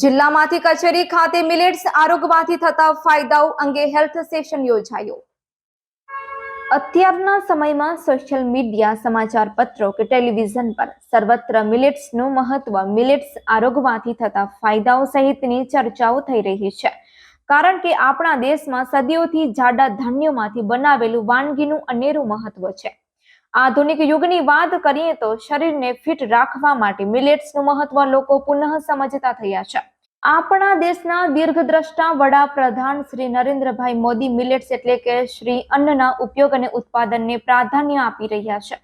જિલ્લામાંથી કચેરી ખાતે મિલેટ્સ આરોગ્યમાંથી થતા ફાયદાઓ અંગે હેલ્થ સેશન યોજાયો. અત્યારના સમયમાં સોશિયલ મીડિયા સમાચાર પત્રો કે ટેલિવિઝન પર સર્વત્ર મિલેટ્સનું મહત્વ, મિલેટ્સ આરોગ્યમાંથી થતા ફાયદાઓ સહિતની ચર્ચાઓ થઈ રહી છે. કારણ કે આપણા દેશમાં સદીઓથી જાડા ધાન્યોમાંથી બનાવેલું વાનગીનું અનેરું મહત્વ છે. આધુનિક યુગની વાત કરીએ તો શરીરને ફિટ રાખવા માટે મિલેટ્સનું મહત્વ લોકો પુનઃ સમજતા થયા છે. આપણા દેશના દીર્ઘદ્રષ્ટા વડાપ્રધાન શ્રી નરેન્દ્રભાઈ મોદી મિલેટ્સ એટલે કે શ્રી અન્નના ઉપયોગ અને ઉત્પાદનને પ્રાધાન્ય આપી રહ્યા છે.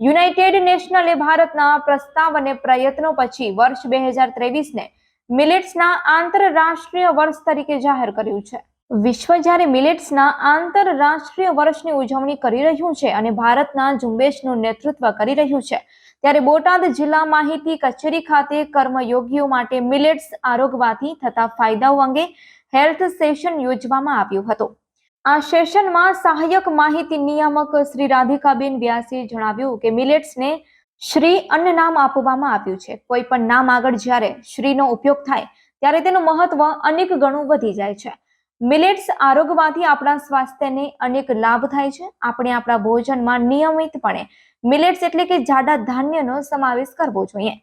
યુનાઇટેડ નેશનલે ભારતના પ્રસ્તાવ અને પ્રયત્નો પછી વર્ષ બે હજાર ત્રેવીસને મિલેટ્સના આંતરરાષ્ટ્રીય વર્ષ તરીકે જાહેર કર્યું છે. વિશ્વ જ્યારે મિલેટ્સના આંતરરાષ્ટ્રીય વર્ષની ઉજવણી કરી રહ્યું છે અને ભારતના ઝુંબેશનું નેતૃત્વ કરી રહ્યું છે, ત્યારે બોટાદ જિલ્લા માહિતી કચેરી ખાતે કર્મયોગીઓ માટે મિલેટ્સ આરોગવાથી થતા ફાયદાઓ અંગે હેલ્થ સેશન યોજવામાં આવ્યું હતું. આ સેશનમાં સહાયક માહિતી નિયામક શ્રી રાધિકાબેન વ્યાસે જણાવ્યું કે મિલેટ્સને શ્રી અન્ન નામ આપવામાં આવ્યું છે. કોઈ પણ નામ આગળ જ્યારે શ્રીનો ઉપયોગ થાય, ત્યારે તેનું મહત્વ અનેક ગણું વધી જાય છે. મિલેટ્સ આરોગવાથી આપણા સ્વાસ્થ્યને અનેક લાભ થાય છે. આપણે આપણા ભોજનમાં નિયમિતપણે મિલેટ્સ એટલે કે જાડા ધાન્યનો સમાવેશ કરવો જોઈએ.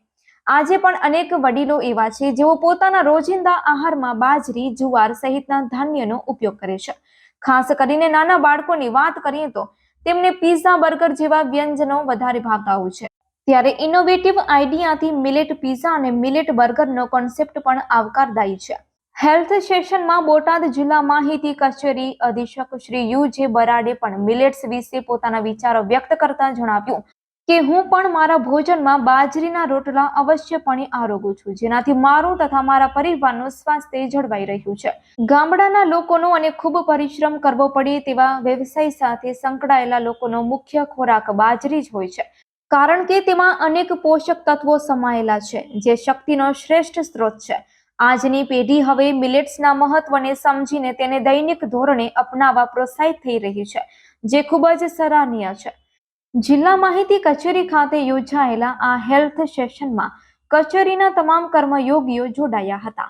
આજે પણ અનેક વડીલો એવા છે જેઓ પોતાના રોજિંદા આહારમાં બાજરી, જુવાર સહિતના ધાન્યનો ઉપયોગ કરે છે. ખાસ કરીને નાના બાળકોની વાત કરીએ તો તેમને પીઝા બર્ગર જેવા વ્યંજનો વધારે ભાવતા હોય છે. ત્યારે ઇનોવેટિવ આઈડિયાથી મિલેટ પીઝા અને મિલેટ બર્ગરનો કોન્સેપ્ટ પણ આવકારદાયી છે. હેલ્થ સેશનમાં બોટાદ જિલ્લા માહિતી કચેરી અધિક્ષક શ્રી યુ જે બરાડે પણ મિલેટ્સ વિશે પોતાના વિચારો વ્યક્ત કરતા જણાવ્યું કે હું પણ મારા ભોજનમાં બાજરીના રોટલા અવશ્યપણે આરોગું છું. જેનાથી મારું તથા મારા પરિવારનું સ્વાસ્થ્ય જળવાઈ રહ્યું છે. ગામડાના લોકોનો અને ખૂબ પરિશ્રમ કરવો પડે તેવા વ્યવસાય સાથે સંકળાયેલા લોકોનો મુખ્ય ખોરાક બાજરી જ હોય છે. કારણ કે તેમાં અનેક પોષક તત્વો સમાયેલા છે, જે શક્તિનો શ્રેષ્ઠ સ્ત્રોત છે. આજની પેઢી હવે મિલેટ્સના મહત્વને સમજીને તેને દૈનિક ધોરણે અપનાવવા પ્રોત્સાહિત થઈ રહી છે, જે ખૂબ જ સરાહનીય છે. જિલ્લા માહિતી કચેરી ખાતે યોજાયેલા આ હેલ્થ સેશનમાં કચેરીના તમામ કર્મયોગીઓ જોડાયા હતા.